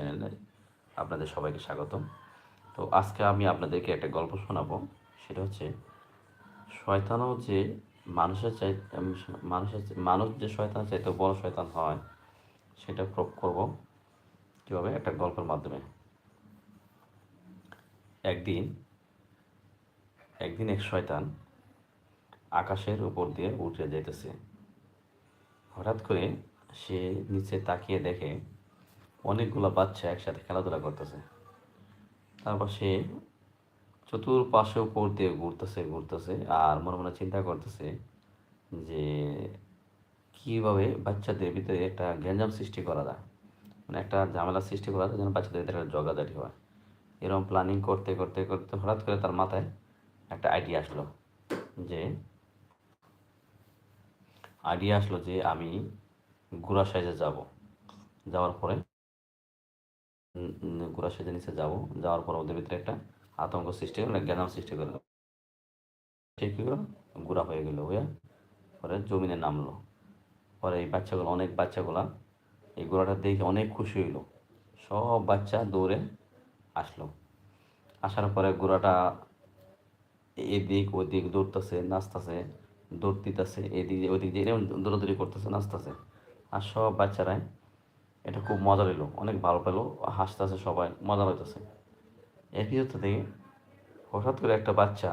চ্যানেলে আপনাদের সবাইকে স্বাগতম। তো আজকে আমি আপনাদেরকে একটা গল্প শোনাবো, সেটা হচ্ছে শয়তানও যে মানুষের চাই মানুষের মানুষ যে শয়তান চাইতে বড় শয়তান হয়, সেটা প্রুভ করব কীভাবে? একটা গল্পের মাধ্যমে। একদিন একদিন এক শয়তান আকাশের উপর দিয়ে উঠে যাইতেছে। হঠাৎ করে সে নিচে তাকিয়ে দেখে অনেকগুলো বাচ্চা একসাথে খেলাধুলা করতেছে। তারপর সে চতুর্পাশে উপর দিয়ে ঘুরতেছে ঘুরতেছে আর মনে মনে চিন্তা করতেছে যে কীভাবে বাচ্চাদের ভিতরে একটা গ্যাঞ্জাম সৃষ্টি করা যায়। মানে একটা ঝামেলা সৃষ্টি করা যায় যেন বাচ্চাদের ভিতরে একটা জগাজাটি হয়। এরকম প্ল্যানিং করতে করতে করতে হঠাৎ করে তার মাথায় একটা আইডিয়া আসলো যে আইডিয়া আসলো যে আমি গুড়া সাইজে যাব। যাওয়ার পরে গুড়া সাইজে নিচে যাব। যাওয়ার পর ওদের ভিতরে একটা আতঙ্ক সৃষ্টি করল জ্ঞান সৃষ্টি করল সে কী গুড়া হয়ে গেলো, হয়ে পরে জমিনে নামলো। পরে এই বাচ্চাগুলো, অনেক বাচ্চাগুলা এই গোড়াটা দেখে অনেক খুশি হইল। সব বাচ্চা দৌড়ে আসলো। আসার পরে গোড়াটা এদিক ওদিক দৌড়তেছে, নাচতেছে, দৌড় দিতেছে, এদিকে ওদিক দিয়ে, এরকম দৌড়াদৌড়ি করতেছে, নাচতেছে। আর সব বাচ্চারাই এটা খুব মজা নিল অনেক ভালো পেল হাসতেছে সবাই, মজা হইতেছে এর ভিতর থেকে হঠাৎ করে একটা বাচ্চা,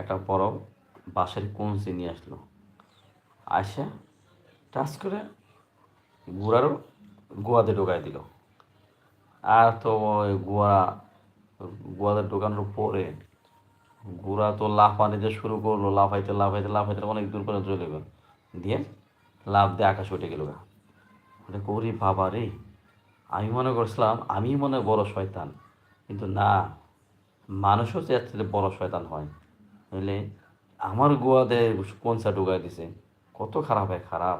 একটা বড় বাঁশের কঞ্চি নিয়ে আসলো। আসে টাচ করে গুড়ারও গোয়াতে ঢোকায় দিল। আর তো ওই গোয়া গোয়াতে ঢোকানোর পরে গুড়া তো লাফা যে শুরু করল, লাফাইতে লাফাইতে লাফাইতে অনেক দূর পর্যন্ত চলে গেল। দিয়ে লাফ দিয়ে আকাশ উঠে গেল গা। বলে করি বাবা রে। আমি মনে করছিলাম, আমি মনে বড় শয়তান। কিন্তু না, মানুষও যে এর থেকে বড় শয়তান হয়। বুঝলে? আমার গোয়াতে কোনসা ঢুকাই দিছে। কত খারাপ হয়, খারাপ।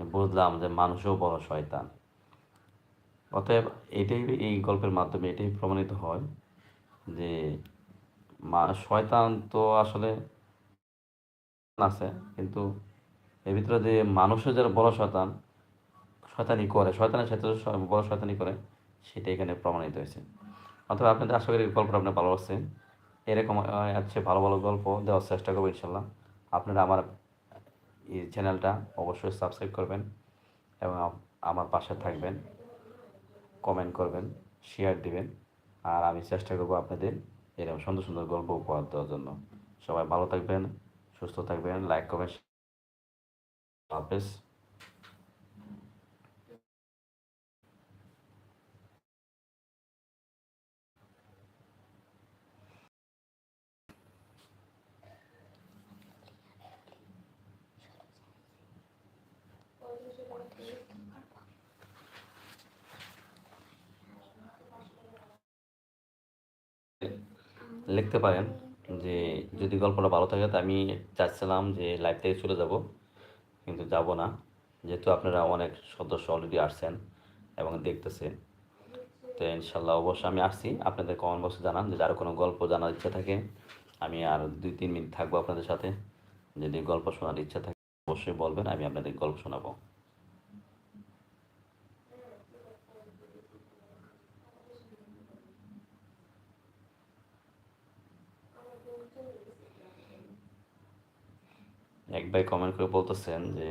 বুঝলাম যে মানুষও বড় শয়তান। অতএব এটাই এই গল্পের মাধ্যমে এটাই প্রমাণিত হয় যে শয়তান তো আসলে আছে, কিন্তু এর ভিতরে যে মানুষের যারা বড় শয়তান শয়তানি করে শয়তানের সাথে বড় শয়তানি করে সেটা এখানে প্রমাণিত হয়েছে। অথবা আপনাদের আশা করি গল্পটা আপনি ভালো লাগছে এরকম আহ, আছে ভালো ভালো গল্প দেওয়ার চেষ্টা করব ইনশাল্লাহ আপনারা আমার এই চ্যানেলটা অবশ্যই সাবস্ক্রাইব করবেন এবং আমার পাশে থাকবেন কমেন্ট করবেন শেয়ার দিবেন। আর আমি চেষ্টা করব আপনাদের এরকম সুন্দর সুন্দর গল্প উপহার দেওয়ার জন্য। সবাই ভালো থাকবেন সুস্থ থাকবেন লাইক করবেন হাফেজ। লিখতে পারেন যে যদি গল্পটা ভালো থাকে, তো আমি চাচ্ছিলাম যে লাইভ থেকে চলে যাব, কিন্তু যাব না। যেহেতু আপনারা অনেক সদস্য অলরেডি আসছেন এবং দেখতেছেন। তো ইনশাল্লাহ অবশ্যই আমি আসছি। আপনাদের কমেন্ট বক্সে জানান যদি আরও কোনো গল্প জানার ইচ্ছা থাকে। আমি আর দুই, তিন মিনিট থাকব আপনাদের সাথে। যদি গল্প শোনার ইচ্ছা থাকে, অবশ্যই বলবেন, আমি আপনাদের গল্প শোনাবো। এক ভাই কমেন্ট করে বলতেছেন যে,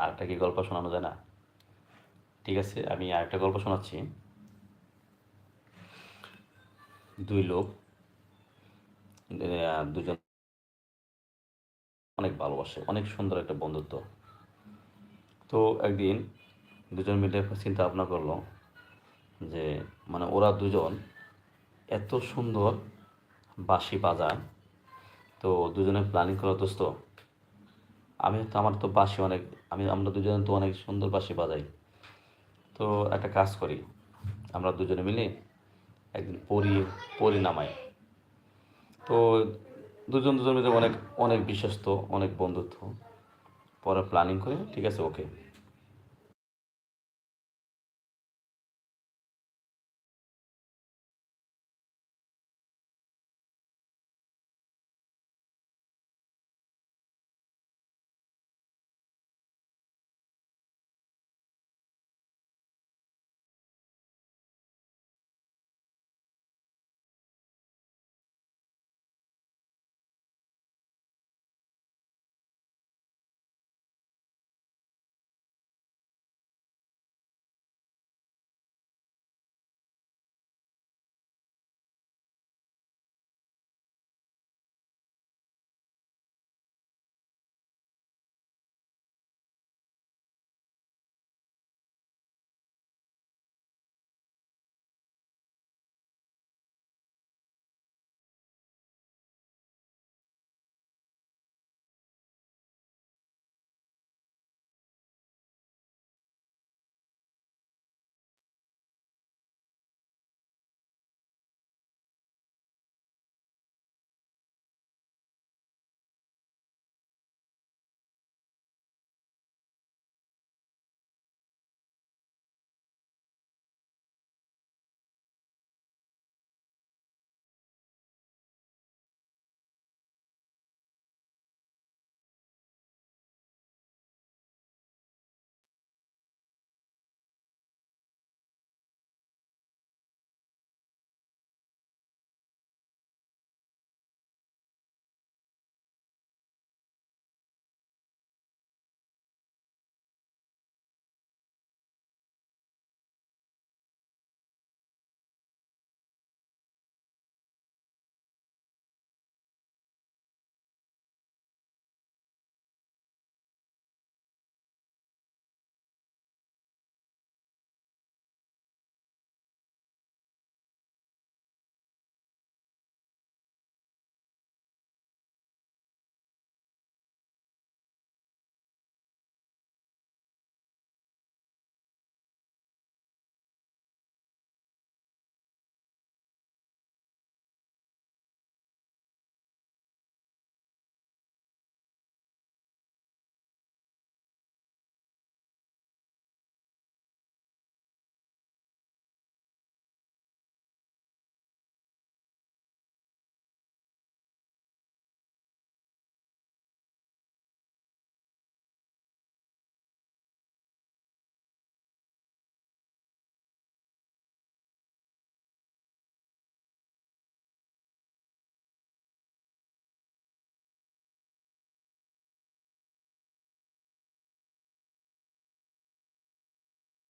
আরেকটা কি গল্প শোনানো যায় না? ঠিক আছে, আমি আরেকটা গল্প শোনাচ্ছি। দুই লোক দুজন অনেক ভালোবাসে, অনেক সুন্দর একটা বন্ধুত্ব। তো একদিন দুজন মিলে চিন্তা ভাবনা করল যে মানে ওরা দুজন এত সুন্দর বাঁশি বাজায়, তো দুজনে প্ল্যানিং করল দোস্ত। আমি তো আমার তো বাসি অনেক, আমি, আমরা দুজনে তো অনেক সুন্দর বাসি বাজাই। তো একটা কাজ করি, আমরা দুজনে মিলে একদিন পরি পরি নামাই। তো দুজন দুজন মিলে অনেক অনেক বিশ্বস্ত, অনেক বন্ধুত্ব। পরে প্ল্যানিং করি, ঠিক আছে ওকে